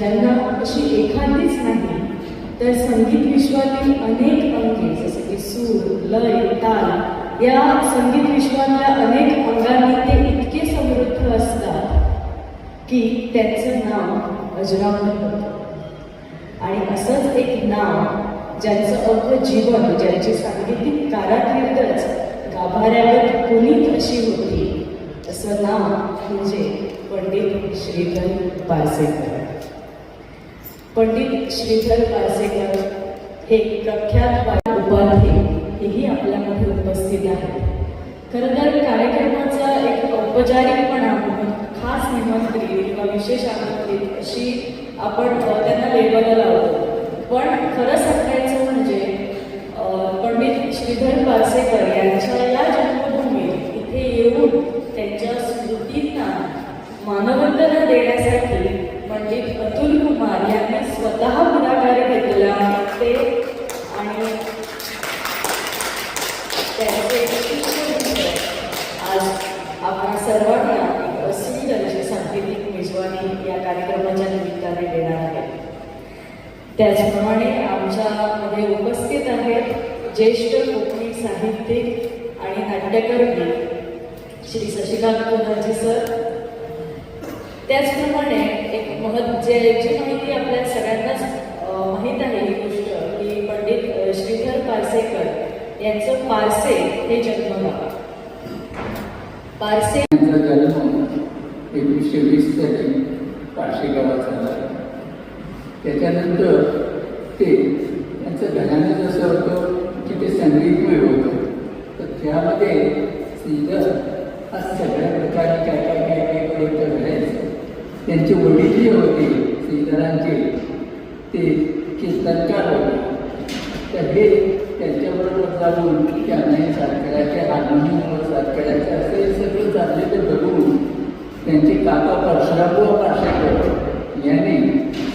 ज्यांना अशी एखादीच नाही तर संगीत विश्वातील अनेक अंगे जसे की सूर लय ताल या संगीत विश्वातल्या अनेक अंगांनी ते इतके समृद्ध असतात की त्यांचं नाव अजरावलं होतं. आणि असंच एक नाव ज्यांचं अवघं जीवन ज्यांची सांगीतिक काराकिर्दच गाभाऱ्यावर पुनीत अशी होती असं नाव म्हणजे पंडित श्रीधर पारसेकर पंडित श्रीधर पारसेकर हे प्रख्यात वा- उपाधी हेही आपल्यामध्ये उपस्थित आहेत. खरं तर कार्यक्रमाचा एक औपचारिकपणा म्हणून खास निमंत्रित किंवा विशेष आमंत्रित अशी आपण त्यांना लेबल लावतो. पण खरं सांगायचं म्हणजे पंडित श्रीधर पारसेकर यांच्या या जन्मभूमीत इथे येऊन त्यांच्या स्मृतींना मानवंदना देण्यासाठी पंडित अतुल कुमार यांनी स्वतः पुढाकार घेतला ते आणि त्यांचे आज आपण सर्वांना एक अशी सांकेतिक मेजवानी या कार्यक्रमाच्या निमित्ताने देणार आहे. त्याचप्रमाणे आमच्यामध्ये उपस्थित आहेत ज्येष्ठ कोकणी साहित्यिक आणि नाट्यकर्मी श्री शशिकांत कोणाजी सर त्याचप्रमाणे एक महत् जे जी माहिती आपल्या सगळ्यांनाच माहीत आहे ही गोष्ट की पंडित श्रीधर पारसेकर यांचं पारसे हे जन्मगाव. पारसे त्यांचा जन्म एकोणीसशे वीस साली पारशी गावात झाला. त्याच्यानंतर ते त्यांचं घराणं जसं होतं की ते संगीतमय होतं. तर त्यामध्ये श्रीधर हा सगळ्या प्रकारे काय काय काय काय पर्यंत घडायचं त्यांचे वडील जे होते श्रीधरांचे ते कीर्तनकार होते. तर हे त्यांच्याबरोबर जाऊन त्यांनाही सातकऱ्याचे करायचे हार्मोनियमवर साथ करायचे असे सगळं चाललेलं बघून त्यांचे काका परशुराम परशुरामबुवा पार्शेकर यांनी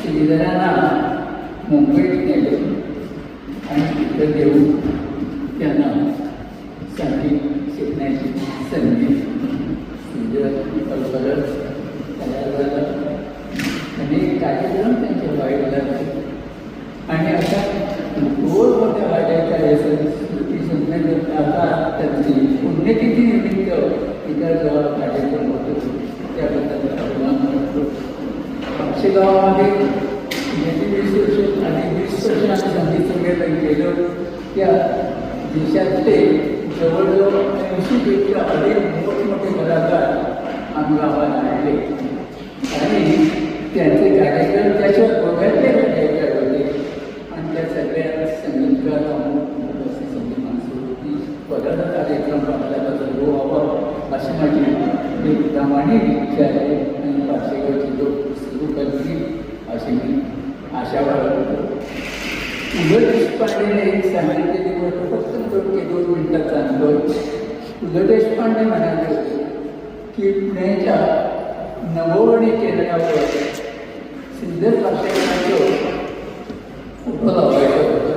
श्रीधरांना मुंबई नेले आणि तिथं देऊन त्यांना संगीत शिकण्याची संधी श्रीधर लवकरच तयार झालं आणि कार्यक्रम त्यांचे व्हायला लागले आणि अशा गोड मोठ्या वाड्याच्या स्मृती संमेलन आता त्यांची पुण्यतिथी निमित्त इतर जेव्हा कार्यक्रम होतो त्याबद्दल अभिमान वाटतो आमच्या गावामध्ये गेली वीस वर्ष आणि वीस वर्ष आम्ही संगीत संमेलन केलं त्या देशातले जवळजवळ ऐंशीपेक्षा अधिक मोठमोठे कलाकार आम्ही गावाला आणले आणि त्यांचे कार्यक्रम त्याच्यावर बघायचे कार्यक्रम होते आणि त्या सगळ्या संगीतकार अमुक अशी सगळी माणसं होती बघायला कार्यक्रम आपल्याला जरूर व्हावा अशी माझी एक प्रामाणिक इच्छा आहे आणि पाचशेगावची लोक सुरू करतील अशी मी आशा बाळगतो पु ल देशपांडेने एक सांगितलेली गोष्ट फक्त करून ते दोन मिनिटाचा अनुभव. पु ल देशपांडे म्हणाले होते की पुण्याच्या नवोवणी केंद्रावर सिद्धर पाशेकरांचं उभं लावायचा होता.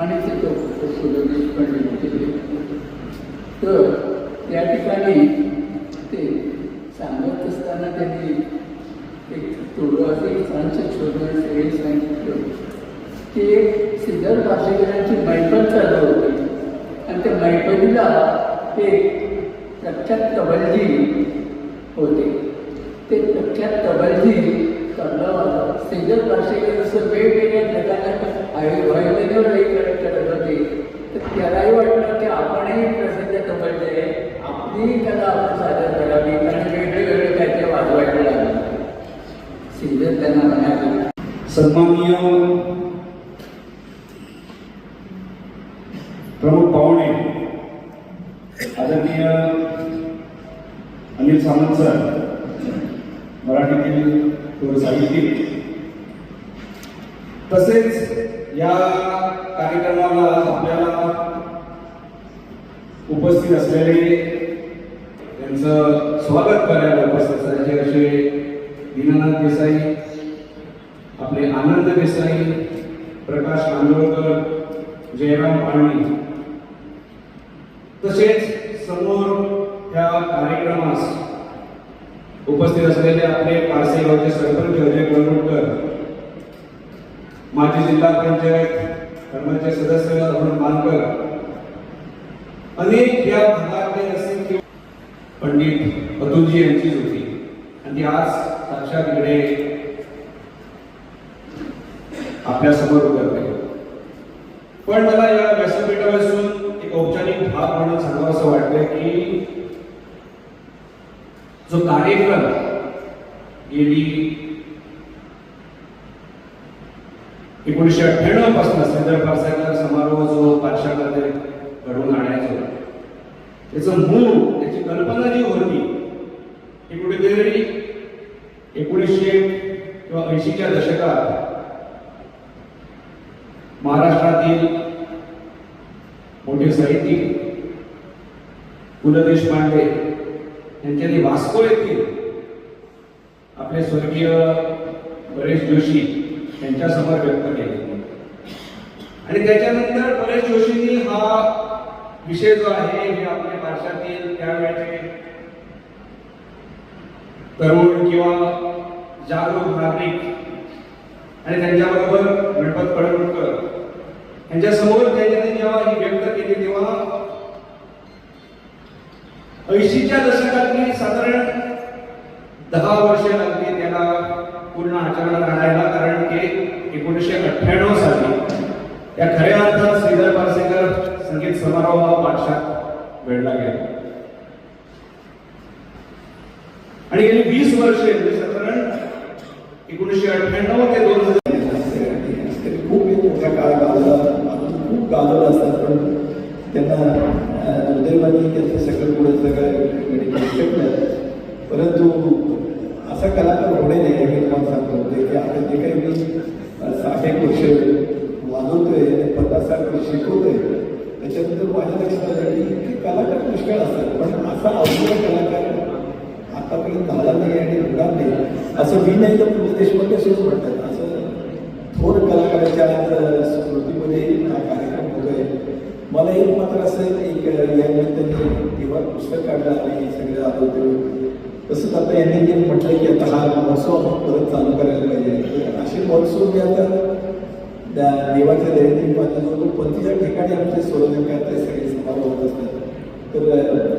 आणि तिथं पु ल देशपांडे केले तर त्या ठिकाणी ते सांगत असताना त्यांनी एक थोडं असं एक सांच छोटं हे सांगितलं की एक सिद्धर पाशेकरांची मैफल चालू होती. आणि त्या मैफलीला एक प्रख्यात तबलजी होते. ते प्रख्यात तबलजी तबला सिद्धर पाशेकर असं वेगवेगळ्या जगाला आई व्हायलेल्यावर करत होते. तर त्यालाही वाटलं की आपणही प्रसिद्ध तबलजी आहे. आपली कला आपण सादर करावी. आणि वेगळे काय ते वाजवायला लागलं. सिद्धर त्यांना म्हणाले सन्माननीय प्रमुख पाहुणे आदरणीय अनिल सामंत सर मराठीतील थोर साहित्यिक तसेच या कार्यक्रमाला आपल्याला उपस्थित असलेले त्यांचं स्वागत करायला उपस्थित असल्याचे असे दीनानाथ देसाई आपले आनंद देसाई प्रकाश कांदोळकर जयराम पाणी तसेच समोर ह्या कार्यक्रमास उपस्थित असलेले आपले पारसेगावचे सरपंच अजय गरुडकर माजी जिल्हा पंचायत धर्माचे सदस्य अरुण मानकर अनेक या भागातले असंख्य पंडित अतुलजी यांचीच होती. आणि आज साक्षात इकडे आपल्यासमोर उभं पण मला या व्यासपीठापासून एक औपचारिक भाग म्हणून सांगावं असं वाटतंय की जो कार्यक्रम गेली एकोणीसशे अठ्ठ्याण्णवपासून सेंद्र पारसाकर समारोह जो पाठशालामध्ये घडवून आणायचो त्याचं मूळ त्याची कल्पना जी होती ती कुठेतरी एकोणीसशे किंवा ऐंशीच्या दशकात महाराष्ट्रातील मोठे साहित्यिक पु ल देशपांडे यांच्यानी वास्को येथील आपले स्वर्गीय परेश जोशी यांच्यासमोर व्यक्त केले. आणि त्याच्यानंतर परेश जोशींनी हा विषय जो आहे हे आपल्या भारतातील त्यावेळेचे तरुण किंवा जागरूक नागरिक आणि त्यांच्याबरोबर गणपत पडळकर यांच्या समोर त्यांनी जेव्हा ही व्यक्त केली तेव्हा ऐंशीच्या दशकातली साधारण दहा वर्ष लागली त्याला पूर्ण आचरणात आणायला कारण की एकोणीसशे अठ्ठ्याण्णव साली या खऱ्या अर्थात श्रीधर पारसेकर संगीत समारोह हा पाठशात वेळला गेला. आणि गेली वीस वर्षे एकोणीसशे अठ्ठ्याण्णव ते दोन हजार खूप एक मोठा काळ गाजला. खूप गाजवलं असतात पण त्यांना अं, दुर्दैवाने त्यांचं सगळं पुढे सगळं शकलं परंतु असा कलाकार होणे नाही हे मी तुम्हाला सांगतो होते की आता जे काही मी अं, साठ एक वर्ष वाजवतोय आणि पन्नास साठ वर्ष शिकवतोय त्याच्यानंतर माझ्या लक्षात आलं की इतके कलाकार पुष्कळ असतात पण असा अवघड कलाकार आतापर्यंत झाला नाही आणि होणार नाही असं मी नाही तर पुणे देशपांडे असंच म्हणतात. असं थोर कलाकाराच्या स्मृतीमध्ये हा कार्यक्रम होतोय. मला एक मात्र असं एक यानिमित्ताने तेव्हा पुस्तक काढलं आणि सगळे आठवते तसंच आता यांनी जे म्हटलं की आता हा महोत्सव आपण परत चालू करायला पाहिजे. असे महोत्सव जे आता त्या देवाच्या दैनिक जवळ पंचवीस ठिकाणी आमचे सोडवण्याकरता सगळे समारोह होत असतात. तर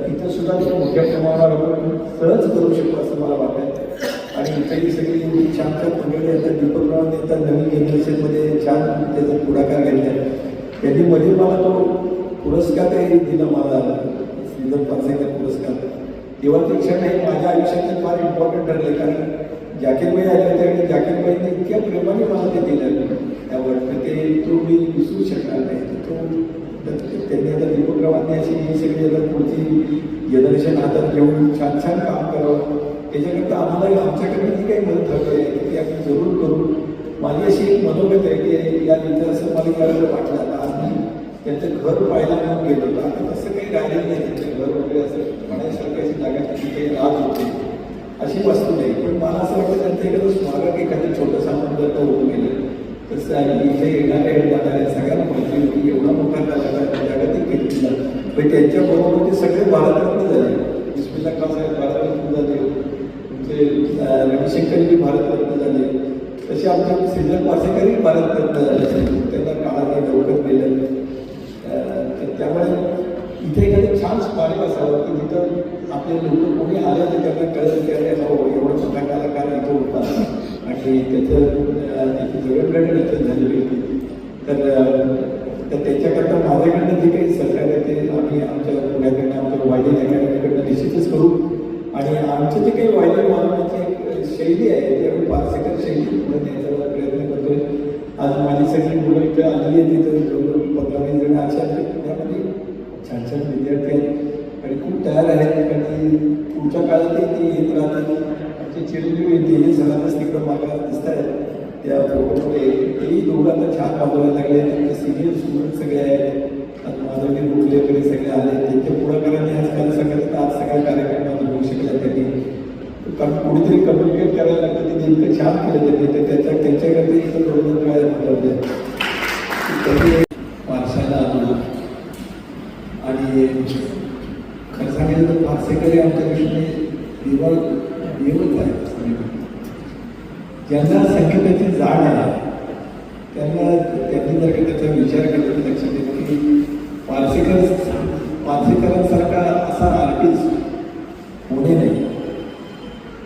इथं सुद्धा मोठ्या प्रमाणावर आपण सहज करू शकतो असं मला वाटतं. आणि सगळी एवढी छान छान मंडळी येतात दीपकराव येतात नवीन जनरेशनमध्ये छान त्याचा पुढाकार घेतला. त्यांनी मध्ये मला तो पुरस्कार काही दिला मला श्रीधर पारसेकर पुरस्कार. तेव्हा ते क्षण हे माझ्या आयुष्यात फार इम्पॉर्टंट ठरले कारण जाकीरबाई आले होते आणि जाकीरबाईंनी इतक्या प्रेमाने मला ते दिलं. त्यावर ते तो मी विसरू शकणार नाही. तर तो त्यांनी आता दीपकरावांनी अशी ही सगळी आता पुढची जनरेशन हातात घेऊन छान छान काम करावं. त्याच्याकरता आम्हाला आमच्याकडे जी काही मदत हवी आहे, ती आम्ही ज़रूर करू. माझी अशी एक मनोगत आहे की या यावेळेला वाटलं आता आज त्यांचं घर पाहायला म्हणून गेलो होतो. आता तसं काही राहिलेलं नाही त्यांचं घर वगैरे असं म्हणायसारखी अशी जागा तिथे काही राहत होती. अशी वस्तू नाही, पण मला असं वाटतं त्यांचं एखादं स्मारक एखादं छोटंसं आपण जर का होऊन गेलं. तसं आहे, इथे येणाऱ्या जाणाऱ्या सगळ्यांना माहिती होती एवढा मोठा कलाकार जागतिक कीर्तीला पण त्यांच्याबरोबर ते सगळे भारतरत्न झाले. बिस्मिल्ला खान साहेब भारतरत्न झाले. तुमचे शेतकरी भारतरत्न झाले तसे आमचे श्रीधर पासेकरही भारतरत्न झाले. त्यांना काळाने लवकर गेलं त्यामुळे इथे एखादं छान स्मारक असावं की जिथं आपले लोक कोणी आले तर त्यांना कळत की अरे हो एवढा मोठा कलाकार इथं होता. आणि त्याचं अं, त्याची जगडगड इथं झालेली होती. तर त्याच्याकरता माझ्याकडनं जे काही सरकार आहे ते आम्ही आमच्या आणि आमचं जे काही व्हायला मानवाची एक शैली आहे. त्यावेळी पारसेकर शैली पुढे न्यायचा प्रयत्न करतोय. आज माझी सगळी मुलं इथे आलेली आहेत तिथे. जवळजवळ पंधरा वीस जण अशा त्यामध्ये छान छान विद्यार्थी आहेत. आणि खूप तयार आहेत. आणि पुढच्या काळातही ते येत राहतात. आमचे चिरंजीव येते हे सगळ्यांनाच तिकडं मागा दिसत आहेत त्या फोटोमध्ये तेही दोघांना छान वाजवायला लागले त्यांचे सिनियर सुरू ते केले त्यांनी त्याच्या त्यांच्याकडे दोन थोडं काय महत्वाचं त्यांनी वारशाला आलो आणि खरं सांगितलं तर फारसेकरी आमच्या दृष्टीने देवा देवच आहे ज्यांना संगीताची जाण आहे त्यांना त्यांनी जर का त्याचा विचार केला तर लक्षात येईल की पारसेकर पारसेकरांसारखा असा आर्टिस्ट होणे नाही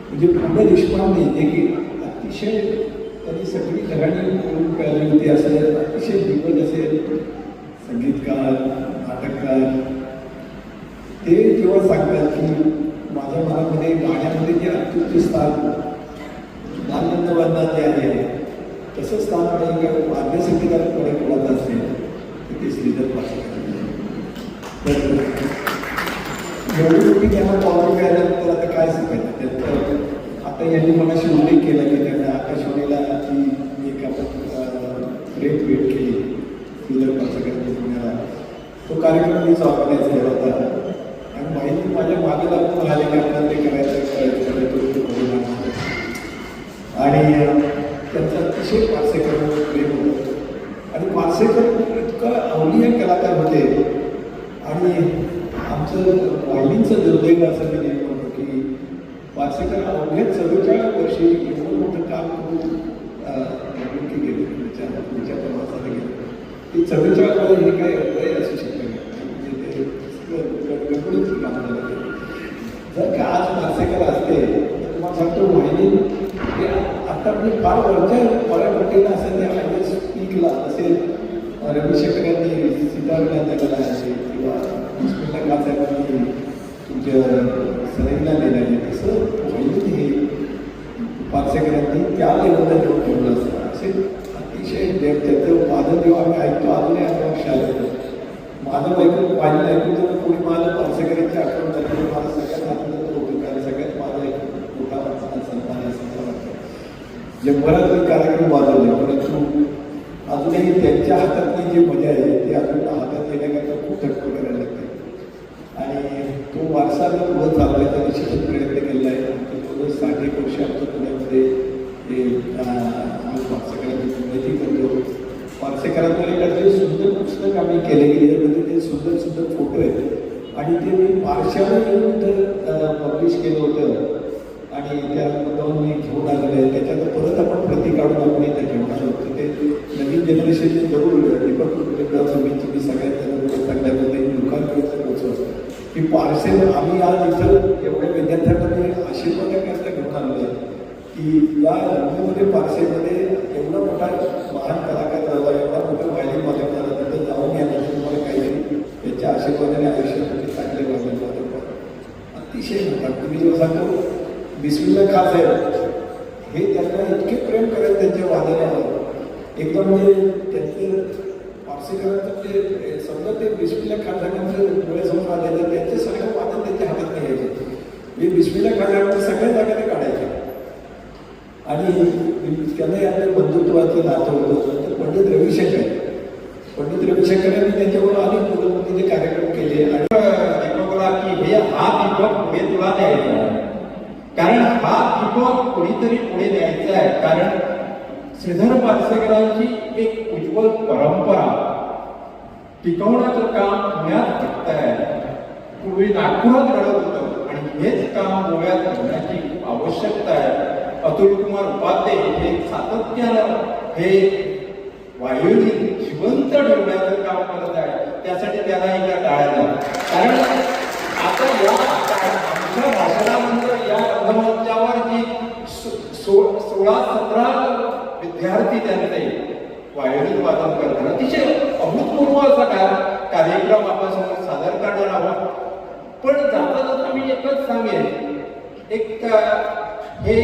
म्हणजे पुढे ल देशपांडे जे की अतिशय त्यांनी सगळी घराणी करून कळली होती. असं अतिशय जीवन असे संगीतकार नाटककार. ते जेव्हा सांगतात की माझ्या मनामध्ये गाण्यामध्ये जे अत्युच्च स्थान बालगंधवांना जे आहे तसं स्थान नाही का वाद्यसंगीताकडे कोणाचं असेल तर ते श्रीधर पाटील. एवढी मोठी त्यांना पावती मिळाल्यानंतर आता काय सांगायचं? त्यांचं आता यांनी मनाशी उल्लेख केला की त्यांना आकाशवाणीला ती एक आपण रेट भेट केली. श्रीधर पुण्याला तो कार्यक्रम मी ऑर्गनाईज केला होता आणि माहिती माझ्या मागे लागून राहिले की आपल्याला ते करायचं करायचं करायचं तो करू लागला. आणि अं, त्यांचं अतिशय पारसेकर प्रेम होतं आणि पारसेकर इतका अवलीय कलाकार होते आणि आमचं वाहिनीचं दुर्दैव असं मी नेहमी म्हणतो की पारसेकर अवघ्या चव्वेचाळीस वर्षी एवढं मोठं काम करून निवृत्ती गेले पुढच्या पुढच्या प्रवासाला गेले ती चव्वेचाळीस वर्ष हे काय वय असू शकतं का? म्हणजे ते सगळं गडबडीत काम झालं ते. जर का आज पारसेकर असते तर तुम्हाला सांगतो वाहिनी हे आता म्हणजे फार वरच्या बऱ्यापैकी असेल ते आय एस पीकला असेल रविशंकर यांनी सीताराम दिलेला आहे किंवा बिस्मिल्ला खान साहेबांनी तुमच्या असं लिहिलं आहे हे पारसेकरांनी त्या लेवलला देऊन ठेवलं असतं. असे अतिशय देव त्याचं माझं देव आम्ही ऐकतो अजूनही आम्हाला लक्षात माझं ऐकून पाहिलं ऐकून तर कोणी मला पारसेकरांची आठवण झाली मला सगळ्यात आनंद होतो कारण सगळ्यात माझं ऐकून मोठा वाचना सन्मान असं मला वाटतं. म्हणजे जगभरात मी कार्यक्रम वाजवले परंतु अजूनही त्यांच्या हातातली जी मजा आहे ती अजून हातात येण्या खूप धडपड करायला लागते आणि तो वारसा जर पुढं चालवायचा निश्चितच प्रयत्न केलेला आहे आमचं पुढं साठ एक वर्ष आमचं पुण्यामध्ये हे अं, आम्ही पारसेकरांची माहिती करतो पारसेकरांवर एक अतिशय सुंदर पुस्तक आम्ही केले की त्यामध्ये ते सुंदर सुंदर फोटो आहेत आणि ते मी पारशाला येऊन इथं पब्लिश केलं होतं आणि त्या जाऊन मी घेऊन आलेलं आहे त्याच्यात परत आपण प्रती काढून आपण इथे घेऊन आलो तर ते नवीन जनरेशनचे जरूर दीपक कुटुंबाचं मी तुम्ही सगळ्यात त्यांना चांगल्या पद्धतीने लोकांपर्यंत पोहोचवा की पार्सेल आम्ही आज इथं एवढ्या विद्यार्थ्यांना मी आशीर्वादाकरता घेऊन आलेलो आहे की या रंगमध्ये पार्सेलमध्ये एवढा मोठा महान कलाकार झाला एवढा मोठा व्हायलिन वादक झाला तिथं जाऊन यानंतर तुम्हाला काहीतरी याच्या आशीर्वादाने आयुष्यामध्ये चांगले वागले वादक अतिशय म्हणतात तुम्ही जेव्हा सांगतो बिस्मिल्ला खान साहेब हे त्यांना इतके प्रेम करत त्यांच्या वादनावर एकदम म्हणजे त्यांचे पारसेकरांचं ते समजा ते बिस्मिल्ला खान साहेबांचं डोळ्यासमोर आले तर त्यांचे सगळे वादन त्यांच्या हातात नाही यायचे मी बिस्मिल्ला खान सगळ्या जागा ते काढायचे. आणि त्यांनाही आपल्या बंधुत्वाचं नातं होतं. तर पंडित रविशंकर पंडित रविशंकरांनी त्यांच्याबरोबर अनेक मुलांमध्ये कार्यक्रम केले. आणि दीपकला की हे हा दीपक पुढे तुला द्यायचा आहे. कारण हा दीपक कोणीतरी पुढे द्यायचा आहे. कारण श्रीधर पारसेकरांची एक उज्ज्वल परंपरा टिकवण्याचं काम पुण्यात घडतंय. पूर्वी नागपुरात घडत होतं. आणि हेच काम गोव्यात घडण्याची आवश्यकता आहे. अतुल कुमार उपाध्ये हे सातत्यानं हे वायोलिन जिवंत ठेवण्याचं काम करत आहे. त्यासाठी त्यांना एका टाळ्या कारण आता या आमच्या भाषणानंतर या रंगमंचावर जी सो- सो- सोळा सतरा विद्यार्थी त्यांचे वायोलिन वादन करताना अतिशय अभूतपूर्व असा का- कार्यक्रम आपल्यासमोर सादर करणार आहोत. पण जाता जाता मी एकच सांगेन. एक अं, हे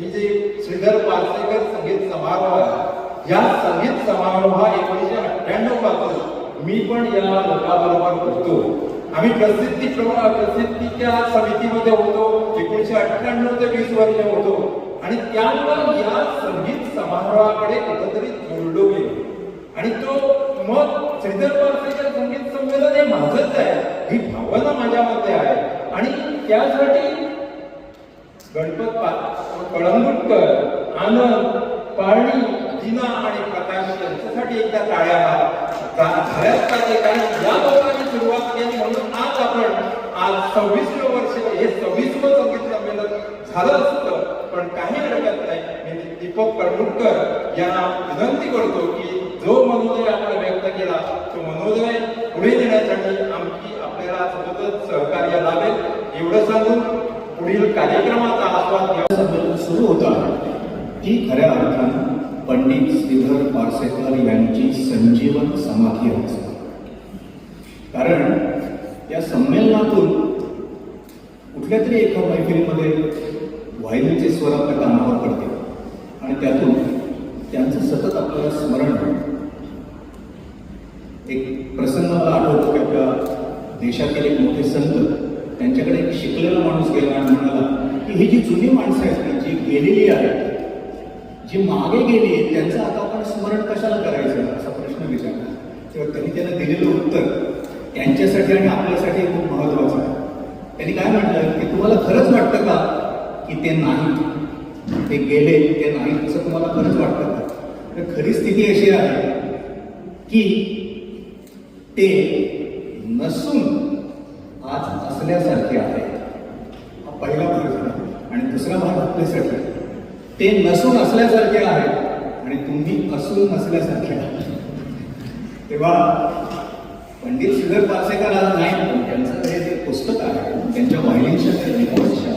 जे श्रीधर पारसेकर संगीत समारोह आहे या संगीत समारोह हा एकोणीसशे अठ्ठ्याण्णवपासून मी पण या लोकांबरोबर होतो. आम्ही प्रसिद्धी प्रसिद्धीच्या समितीमध्ये होतो. एकोणीसशे अठ्ठ्याण्णव ते वीस वर्ष होतो. आणि त्यावर या संगीत समारोहाकडे कुठंतरी जोडलो गेलो. आणि तो मग श्रीधर पारसेकर संगीत संमेलन हे माझंच आहे ही भावना माझ्यामध्ये आहे. आणि त्यासाठी गणपत कळंगुटकर आनंद पाळणी दिना आणि प्रकाश यांच्यासाठी एकदा टाळ्या झाल्याच पाहिजे कारण या लोकांनी सुरुवात केली म्हणून आज आपण आज सव्वीसवे वर्ष हे सव्वीसवं संगीत संमेलन झालं असतं. पण काही हरकत नाही. मी दीपक कळंगुटकर यांना विनंती करतो की जो मनोदय आपण व्यक्त केला तो मनोदय पुढे देण्यासाठी आमची आपल्याला सतत सहकार्य लागेल. एवढं सांगून पुढील कार्यक्रमाचा आस्वाद घ्यावा सुरू होता ती खऱ्या अर्थानं पंडित श्रीधर पारसेकर यांची संजीवन समाधी असते कारण या संमेलनातून कुठल्या तरी एका मैफिलीमध्ये वाहिनीचे स्वर आपल्या कानावर पडते. आणि त्यातून त्यांचं सतत आपल्याला स्मरण होतं. एक प्रसंग मला आठवतो की आपल्या देशातील एक मोठे संत त्यांच्याकडे एक शिकलेला माणूस गेला आणि म्हणाला की ही जी जुनी माणसं आहेत ना, जी गेलेली आहेत जी मागे गेली आहेत त्यांचं आता आपण स्मरण कशाला करायचं? असा प्रश्न विचारला. तेव्हा त्यांनी त्यांना दिलेलं उत्तर त्यांच्यासाठी आणि आपल्यासाठी खूप महत्वाचं आहे. त्यांनी काय म्हटलं? की तुम्हाला खरंच वाटतं का की ते नाही. ते गेले ते नाहीत असं तुम्हाला खरंच वाटतं का? तर खरी स्थिती अशी आहे की ते नसून आज असल्यासारखे आहे हा पहिला भाग झाला. आणि दुसरा भाग आपल्यासाठी. ते नसून असल्यासारखे आहे आणि तुम्ही असून नसल्यासारखे आहे तेव्हा पंडित श्रीधर पारसेकर आज नाही पण त्यांचं हे जे पुस्तक आहे त्यांच्या वाहिनीच्या ज्या रेकॉर्ड्सच्या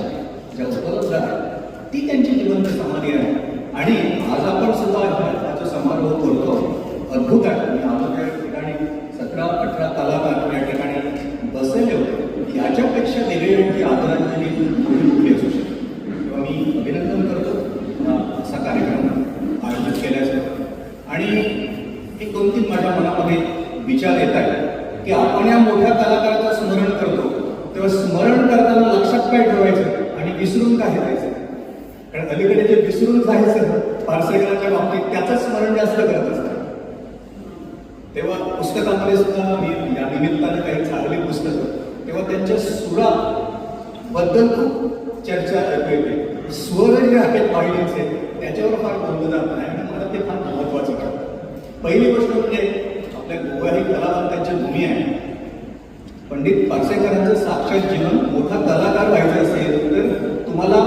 ज्या उपलब्ध आहेत ती त्यांची जिवंत समाधी आहे. आणि आज आपण सुद्धा समारोह करतो अद्भुत आहे मी आलो त्या ठिकाणी सतरा अठरा कलाकार या ठिकाणी बसलेले होते याच्यापेक्षा वेगळी आणखी आदरांजली कुठली कुठली असू शकते तेव्हा मी अभिनंदन करतो हा असा कार्यक्रम आयोजित केल्याचं आणि एक दोन तीन माझ्या मनामध्ये विचार येत आहे की आपण या मोठ्या कलाकाराचं स्मरण करतो तेव्हा स्मरण करताना लक्षात काय ठेवायचं आणि विसरून काय जायचं कारण अलीकडे जे विसरून जायचं पारसेकराच्या बाबतीत त्याचं स्मरण जास्त करत असतं तेव्हा पुस्तकामध्ये सुद्धा मी या निमित्ताने काही चांगली पुस्तकं तेव्हा त्यांच्या सुरा बद्दल खूप चर्चा ऐकू येते स्वर जे आहेत वाहिनीचे त्याच्यावर फार बोललं जात नाही आणि मला ते फार महत्वाचं वाटतं पहिली गोष्ट म्हणजे आपल्या गोवा ही कलावंतांची भूमी आहे. पंडित पारसेकरांचं साक्षात जीवन मोठा कलाकार व्हायचं असेल तर तुम्हाला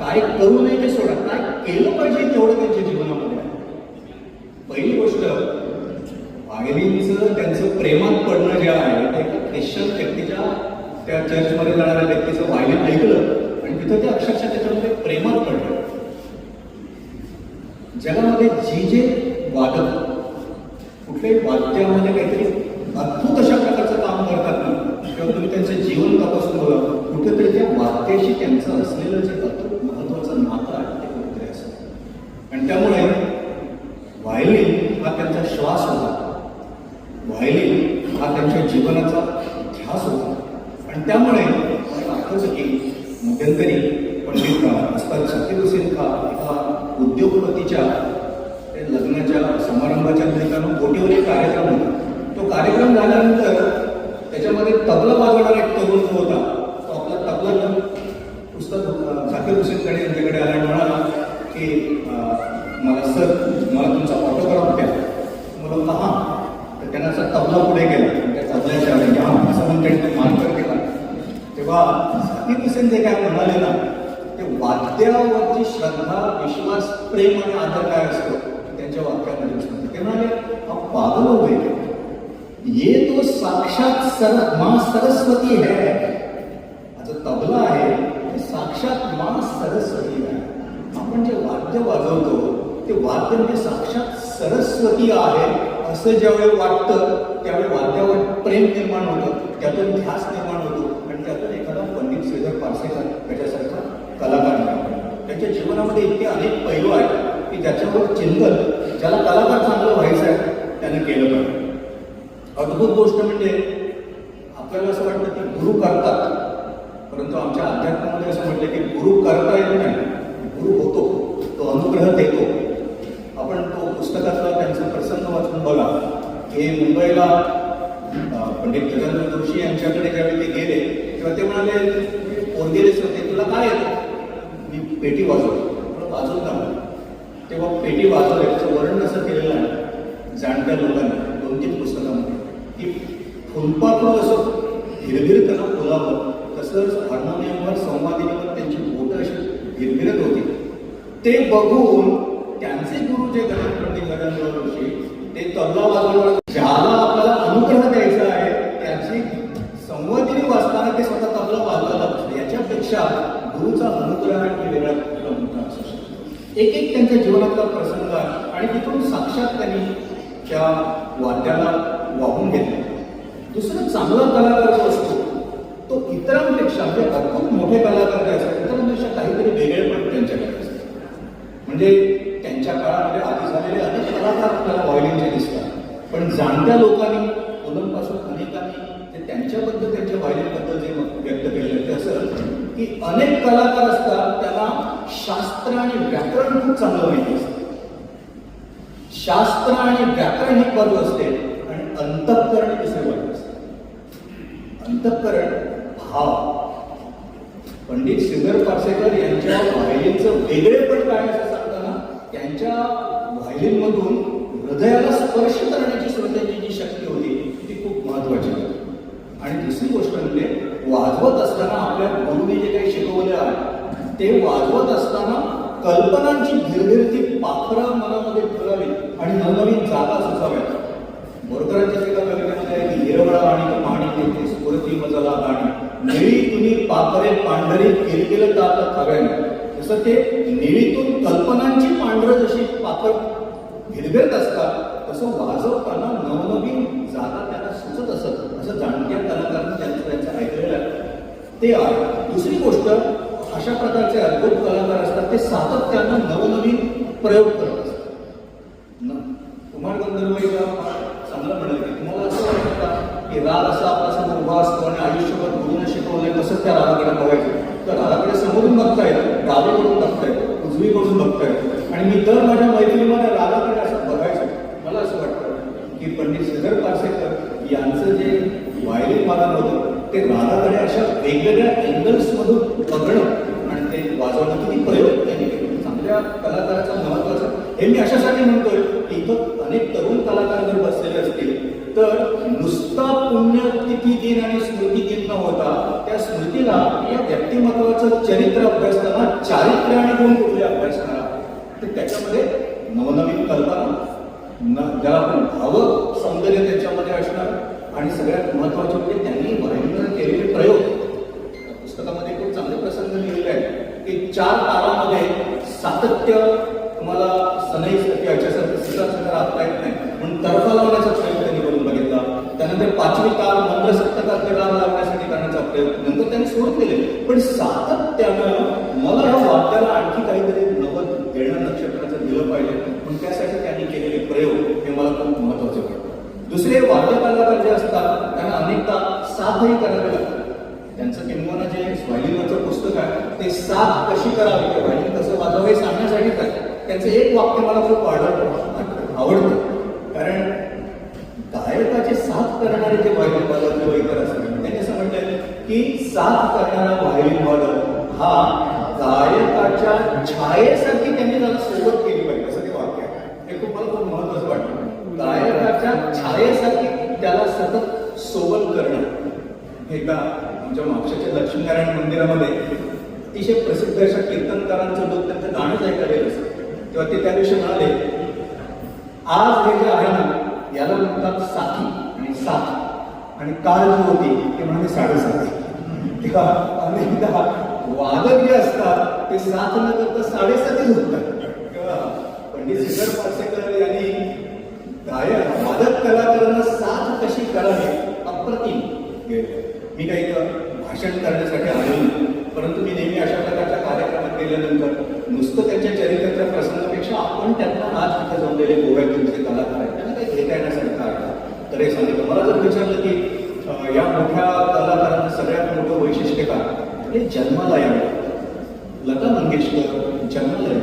काय करू नये ते सोडा. काय केलं पाहिजे तेवढं त्यांच्या जीवनामध्ये? आहे पहिली गोष्ट वाघेलींचं त्यांचं प्रेमात पडणं जे आहे ते ख्रिश्चन व्यक्तीच्या त्या चर्चमध्ये जाणाऱ्या व्यक्तीचं वायलिन ऐकलं आणि तिथं ते अक्षरशः त्याच्यामध्ये प्रेमात पडलं. जगामध्ये जी जे वादक कुठल्याही वाद्यामध्ये काहीतरी अद्भुत अशा प्रकारचं काम करतात ना किंवा तुम्ही त्यांचं जीवन तपासून बघा कुठेतरी त्या वाद्याशी त्यांचं असलेलं जे अद्भुत महत्वाचं नातं आहे ते कुठेतरी असतं. आणि त्यामुळे व्हायलिन हा त्यांचा श्वास होता. व्हायलिन हा त्यांच्या जीवनाचा ध्यास होता. आणि त्यामुळे मला आठवतं की मध्यंतरी पंडित असतात शाकीर हुसेन का एका उद्योगपतीच्या लग्नाच्या समारंभाच्या निमित्तानं बोटीवर एक कार्यक्रम होता. तो कार्यक्रम झाल्यानंतर त्याच्यामध्ये तबला वाजवणारा एक तरुण जो होता तो आपला तबला घेऊन पुस्तक झाकीर हुसेन कडे यांच्याकडे आला म्हणाला की मला सर मला तुमचा ऑटोग्राफ द्या. मला म्हणलं हां. तर त्यांना असा तबला पुढे गेला. त्या तबल्याच्या असं म्हणून त्यांनी मानकर केला. तेव्हा झाकीर हुसेन जे काय म्हणाले ना ते वाद्यावरची श्रद्धा विश्वास प्रेम आणि आदर काय असतो? त्यांच्या वाक्यामध्ये असतात. ते हा पागल हो ये तो साक्षात सर माँ सरस्वती है. जो तबला आहे ते साक्षात माँ सरस्वती आहे आपण जे वाद्य वाजवतो ते वाद्य म्हणजे साक्षात सरस्वती आहे असं ज्यावेळी वाटतं त्यावेळी वाद्यावर प्रेम निर्माण होतं त्यातून ध्यास निर्माण होतो. आणि त्यातून एखादा पंडित श्रीधर पारसेकर त्याच्यासारखा कलाकार निर्माण त्यांच्या जीवनामध्ये इतके अनेक पैलू आहेत की ज्याच्यावर चिंतन ज्याला कलाकार चांगलं व्हायचं आहे त्यानं केलं पाहिजे. अद्भुत गोष्ट म्हणजे आपल्याला असं वाटतं की गुरु करतात परंतु आमच्या अध्यात्मामध्ये असं म्हटलं की गुरु करता येत नाही गुरु होतो तो अनुग्रह देतो. आपण तो पुस्तकातला त्यांचा प्रसंग वाचून बघा. हे मुंबईला पंडित गजानन जोशी यांच्याकडे ज्यावेळी ते गेले तेव्हा ते म्हणाले पोरगेलेच होते तुला काय येतं? मी पेटी वाजवतो तेव्हा पेटी वाजवले त्याचं वर्णन असं केलेलं आहे. जाणत्या लोकांना दोन तीन पुस्तकामध्ये. की फुलपाखरू असं धिरभिर त्यांना फुलावं तसंच हार्मोनियमवर संवादिनीवर त्यांची बोटं अशी हिरभिरत होती. ते बघून त्यांचे गुरु जे गणेश पंडित गजानन ऋषी ते तबला वाजवणार ज्याला आपल्याला अनुग्रह द्यायचा आहे त्यांची संवादिनी वाचताना ते स्वतः तबला वाजवायला बसले याच्यापेक्षा गुरुचा अनुग्रह आणि वेगळा मोठा एक एक त्यांच्या जीवनातला प्रसंग आहे आणि तिथून साक्षात त्यांनी त्या वाद्याला वाहून घेतलं. दुसरं चांगला कलाकार जो असतो तो इतरांपेक्षा म्हणजे अद्भुत मोठे कलाकार जे असतात इतरांपेक्षा काहीतरी वेगळेपण त्यांच्याकडे असतं म्हणजे त्यांच्या काळामध्ये आधी झालेले अनेक कलाकार आपल्याला व्हायलिनचे दिसतात. पण जाणत्या लोकांनी मुलांपासून अनेकांनी ते त्यांच्याबद्दल त्यांच्या व्हायलिनबद्दल जे व्यक्त केलेलं ते असं की अनेक कलाकार असतात त्याला शास्त्र आणि व्याकरण खूप चांगलं माहिती असतं. शास्त्र आणि व्याकरण ही बाजू असते आणि अंतःकरण दुसरी बाजू असते. अंतःकरण भाव. पंडित श्रीधर पार्सेकर यांच्या व्हायलिनचं वेगळेपण काय असं सांगताना त्यांच्या व्हायलिनमधून हृदयाला स्पर्श करण्याची श्रोत्याची जी शक्ती होती ती खूप महत्वाची होती. आणि दुसरी गोष्ट म्हणजे वाजवत असताना आपल्या गुरुने जे काही शिकवले आहे ते वाजवत असताना कल्पनांची भिरभिरती पाखरं मनामध्ये फुलावी आणि नवनवीन जागा सुचाव्यात. बोरकरांच्या एका कवितेमध्ये आहे की हिरवळा आणि पाणी देते स्फूर्ती मजला गाणी. निळी तुनी पाखरे पांढरी किरकिर जात खव्याने जसं ते निळीतून कल्पनांची पांढरं जशी पाखर भिरभिरत असतात तसं वाजवताना नवनवीन जागा त्याला सुचत असत असं जाणत्या कलाकारांनी त्यांचं ते दुसरी गोष्ट अशा प्रकारचे अद्भुत कलाकार असतात ते सातत्यानं नवनवीन प्रयोग करत असतात. कुमार गंधर्वईला चांगलं म्हणाल की तुम्हाला असं वाटतं का की राग असा आपला समोर उभा असतो आणि आयुष्यभर गुरुने शिकवलंय कसं त्या रागाकडे बघायचं? तर रागाकडे समोरून बघता येतं डावीकडून बघतायत उजवीकडून बघतायत आणि मी दर माझ्या मैत्रिणीमध्ये रागाकडे असं बघायचं. मला असं वाटतं की पंडित श्रीधर पारसेकर यांचं जे व्हायलिन वादन होतं ते रागाकडे अशा वेगवेगळ्या अँगल्समधून बघणं आणि ते वाजवणं किती प्रयोग त्यांनी केले. चांगल्या कलाकाराचा महत्त्वाचा हे मी अशासाठी म्हणतोय की इथं अनेक तरुण कलाकार जर बसलेले असतील तर नुसता पुण्यतिथी दिन आणि स्मृती दिन न होता त्या स्मृतीला या व्यक्तिमत्वाचं चरित्र अभ्यासताना चारित्र्य आणि गुण कुठले अभ्यास करा तर त्याच्यामध्ये नवनवीन कल्पना न ज्याला आपण भाव सौंदर्य त्याच्यामध्ये असणार आणि सगळ्यात महत्त्वाचे म्हणजे त्यांनी वाहिनीवर केलेले प्रयोग. पुस्तकामध्ये खूप चांगले प्रसंग लिहिलेले आहेत. की चार तारामध्ये सातत्य तुम्हाला सनई याच्यासारखं राहता येत नाही. म्हणून तर्फा लावण्याचा प्रयोग त्यांनी करून बघितला. त्यानंतर पाचवी तार मंत्र सप्तकात राग लावण्यासाठी करण्याचा प्रयोग नंतर त्यांनी सोडून दिले पण सातत्यानं मला या वाद्याला आणखी काहीतरी नवं देणं नक्षत्राचं दिलं पाहिजे पण त्यासाठी त्यांनी केलेले प्रयोग हे मला खूप महत्त्वाचे वाटतं दुसरे वाद्य कलाकार जे असतात त्यांना अनेकदा साथही करावे लागतात. त्यांचं किंवा जे स्वाहिलीवरचं पुस्तक आहे ते साथ कशी करावी? किंवा व्हायलिन कसं वाजवावं हे सांगण्यासाठीच आहे त्यांचं एक वाक्य मला खूप आवडतं आवडतं. कारण गायकाचे साथ करणारे जे व्हायलिन वादक किंवा इतर असतात त्यांनी असं म्हटलं की साथ करणारा व्हायलिन वादक हा गायकाच्या छायेसाठी त्यांनी त्याला सोबत केली पाहिजे असं ते वाक्य आहे हे खूप मला खूप महत्वाचं वाटतं गायकाच्या छायेसारखी त्याला सतत सोबत करणं एकदा आमच्या मागच्या लक्ष्मीनारायण मंदिरामध्ये अतिशय प्रसिद्ध अशा लोक त्यांचं गाणंच ऐकायला असतं. तेव्हा ते त्या दिवशी म्हणाले आज हे जे आहे ना याला म्हणतात साथी आणि साथ. आणि काल जी होती ते म्हणजे साडेसाती तेव्हा अनेकदा वादक जे असतात ते साथ न करता साडेसातीच होतात. पंडित श्रीधर पार्सेकर यांनी गायक वादक कलाकारांना साथ कशी करावी अप्रतिम. मी काही भाषण करण्यासाठी आलो परंतु मी नेहमी अशा प्रकारच्या कार्यक्रमात केल्यानंतर नुसतं त्यांच्या चरित्राच्या प्रसंगापेक्षा आपण त्यांना आज तिथे जमलेले गोव्यातून जे कलाकार आहेत. त्यांना काही घेता येण्यासारखं आहे तर हे सांगितलं. मला जर विचारलं की या मोठ्या कलाकारांचं सगळ्यात मोठं वैशिष्ट्य काय? हे जन्माला लता मंगेशकर जन्माला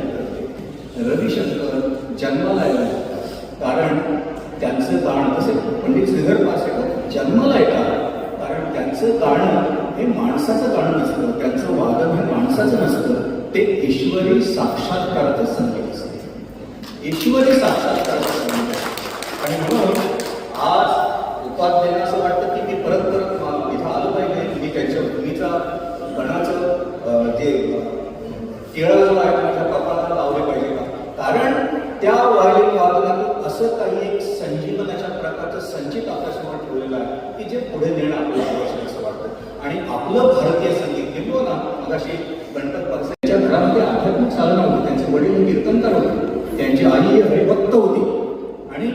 रविशंकर जन्माला येतात कारण त्यांचं गाणं तसे पंडित श्रीधर पासेकर जन्माला येतात कारण त्यांचं गाणं हे माणसाचं गाणं नसतं. त्यांचं वादन हे माणसाचं नसतं. ते ईश्वरी साक्षात्काराचं संकेत असते. ईश्वरी साक्षात्काराचं संगीत असतं आणि म्हणून आज उपाध्यायांना असं वाटतं की मी परत परत मा- इथं आलं पाहिजे मी त्यांच्या भूमीचा गणाचं अं, जे टिळा जो आहे माझ्या कपाळाला लावले पाहिजे का कारण त्या वायलिन वादनातून असं काही एक संजीवनाच्या प्रकारचं संचित आपल्यासमोर ठेवलेलं आहे की जे पुढे नेणं आपल्याला आवश्यक असं वाटतं आणि आपलं भारतीय संगीत किंवा ना मगाशी गणपत पक्षाच्या घरामध्ये आध्यात्मिक साधना होती त्यांचे वडील कीर्तनकार होते त्यांची आई ही हरिभक्त होती आणि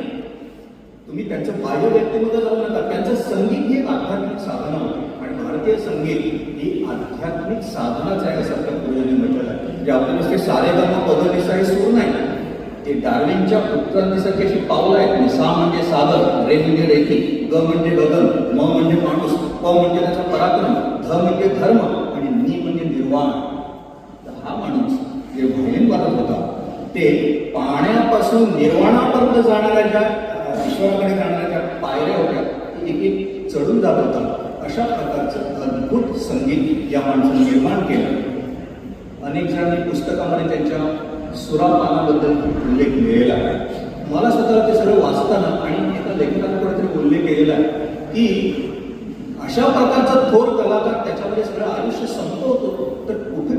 तुम्ही त्यांचं बाह्य व्यक्तीमध्ये जाऊ नका त्यांचं संगीत ही एक आध्यात्मिक साधना होती आणि भारतीय संगीत ही आध्यात्मिक साधनाच आहे असं आपल्या पूर्वजांनी म्हटलेलं आहे म्हणजे आपलं नुसते सारे गम पद हे सूर नाही ते डार्विनच्या पुत्रांसारखी अशी पावलं आहेत सा म्हणजे सागर रे म्हणजे रेती ग म्हणजे गगन म म्हणजे माणूस प म्हणजे त्याचा पराक्रम ध म्हणजे धर्म आणि नि म्हणजे निर्वाण तर हा माणूस जे व्हायलिन वाजत होता ते पाण्यापासून निर्वाणापर्यंत जाणाऱ्या ज्या ईश्वराकडे जाणाऱ्या ज्या पायऱ्या होत्या एक एक चढून जात होता. अशा प्रकारचं अद्भुत संगीत या माणसाने निर्माण केलं. अनेक जणांनी पुस्तकामध्ये त्यांच्या सुरापानाबद्दल उल्लेख लिहिलेला आहे. मला स्वतःला ते सगळं वाचताना आणि एका लेखकाने कुठेतरी उल्लेख केलेला आहे की अशा प्रकारचा थोर कलाकार त्याच्यामध्ये सगळं आयुष्य संपवतो तर कुठे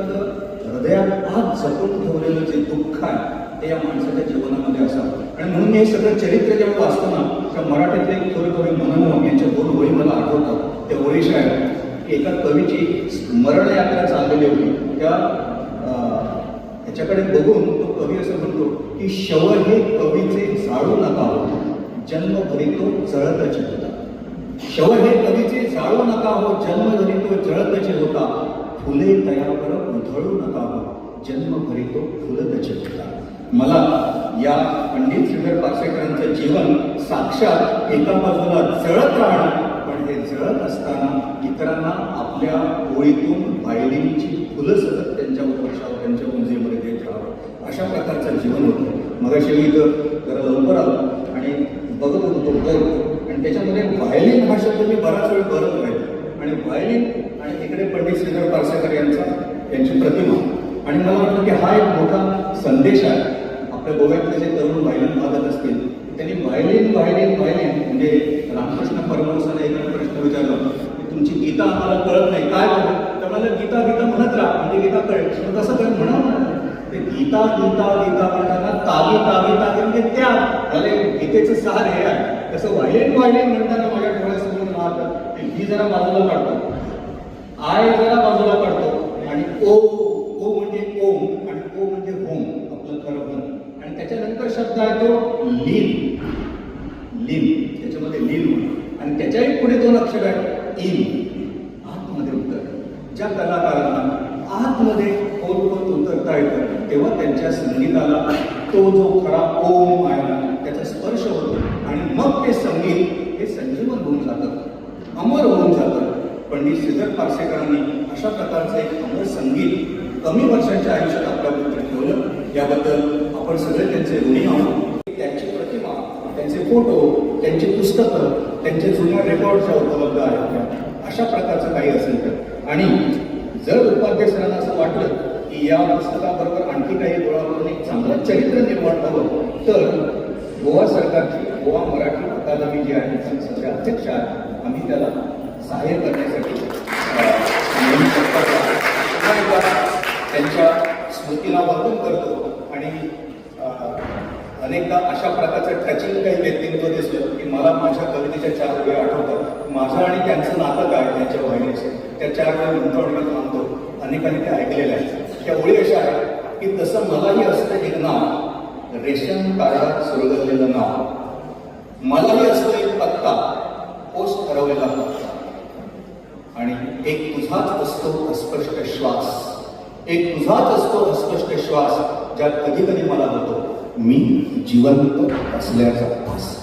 एखादं हृदयात आज जपून ठेवलेलं जे दुःख आहे ते या माणसाच्या जीवनामध्ये असावं. आणि म्हणून मी हे सगळं चरित्र जेव्हा वाचतो ना त्या मराठीतले एक थोडे थोडे मनमोहन यांच्या दोन ओळी मला आठवतात ते ओळी साहेब की एका कवीची स्मरण यात्रा चाललेली होती. त्या त्याच्याकडे बघून तो कवी असं म्हणतो की शव हे कवीचे जाळू नका जन्म जन्मभरी तो जळतच होता शव हे कधीचे जाळू नका हो जन्मभरी तो जळतचे होता फुले तयावर उधळू नका हो जन्मभरी तो फुलतचे होता. मला या पंडित श्रीधर पाक्षेकरांचं जीवन साक्षात एका बाजूला जळत राहणं पण हे जळत असताना इतरांना आपल्या ओळीतून व्हायलिनची फुलं सतत त्यांच्या वर्षावर त्यांच्या उंचीमध्ये देत राहावं. अशा प्रकारचं जीवन होतं. मग शेवटी तर जरा लवकर आलो आणि बघत होतो तो त्याच्यामध्ये व्हायलिन हा शब्द मी बराच वेळ बरत राहील. आणि व्हायलिन आणि इकडे पंडित श्रीधर पारसेकर यांचा यांची प्रतिमा. आणि मला वाटतं की हा एक मोठा संदेश आहे. आपल्या गोव्यातले जे तरुण व्हायलिन वादक असतील त्यांनी व्हायलिन व्हायलिन व्हायलिन म्हणजे रामकृष्ण परमहंसाने एका प्रश्न विचारला. की तुमची गीता आम्हाला कळत नाही. काय करू तर मला गीता गीता म्हणत राहा. म्हणजे गीता कळेल. मग काय म्हणा म्हणा ते गीता गीता गीता म्हणताना तागी तागी तागी म्हणजे त्या. भले गीतेचं सार हे आहे. तसं व्हायलिन व्हायलिन म्हणताना माझ्या डोळ्यासमोर मारतात ही जरा बाजूला काढतो. आय जरा बाजूला काढतो. आणि ओ ओ म्हणजे ओम आणि ओ म्हणजे होम. आपलं खरं होम आणि त्याच्यानंतर शब्द आहे तो लीन. लीन. त्याच्यामध्ये लीन म्हणून आणि त्याच्याही पुढे दोन अक्षर आहेत. इन आतमध्ये उतर ज्या कलाकारांना आतमध्ये खोल खोल उतरता येतं तेव्हा त्यांच्या संगीताला तो जो खरा ओम आहे त्याचा स्पर्श होतो. आणि मग ते संगीत हे संजीवन होऊन जातं. अमर होऊन जातं. पंडित श्रीधर पारसेकरांनी अशा प्रकारचं एक अमर संगीत कमी वर्षांच्या आयुष्यात आपल्याबद्दल ठेवलं. याबद्दल आपण सगळे त्यांचे ऋणी आहोत. त्यांची प्रतिमा त्यांचे फोटो त्यांची पुस्तकं त्यांचे जुन्या रेकॉर्ड ज्या उपलब्ध आहेत. अशा प्रकारचं काही असेल तर. आणि जर उपाध्यक्षांना असं वाटलं की या पुस्तकाबरोबर आणखी काही गोळा करून एक चांगलं चरित्र निर्माण व्हावं तर गोवा सरकारची गोवा मराठी अकादमी जी आहे त्याचे अध्यक्ष आहेत आम्ही त्याला सहाय्य करण्यासाठी त्यांच्या स्मृतीला वंदन करतो. आणि अनेकदा अशा प्रकारचं टचिंग काही व्यक्तिमत्व दिसलं की मला माझ्या कवितेच्या चार वेळी आठवतात. माझं आणि त्यांचं नातं काय त्यांच्या वाहिनीचं? त्या चार वेळी गुंतवणीला थांबतो. अनेकांनी ते ऐकलेलं आहे. त्या ओळी अशा आहे की तसं मलाही असतं एक नाव. रेशन कार्डात सुरगलेलं नाव. मलाही असतं एक पत्ता. पोस्ट ठरवलेला पत्ता. आणि एक तुझाच असतो अस्पष्ट श्वास. एक तुझाच असतो अस्पष्ट श्वास ज्यात कधी कधी मला होतो. मी जिवंत असल्याचा भास.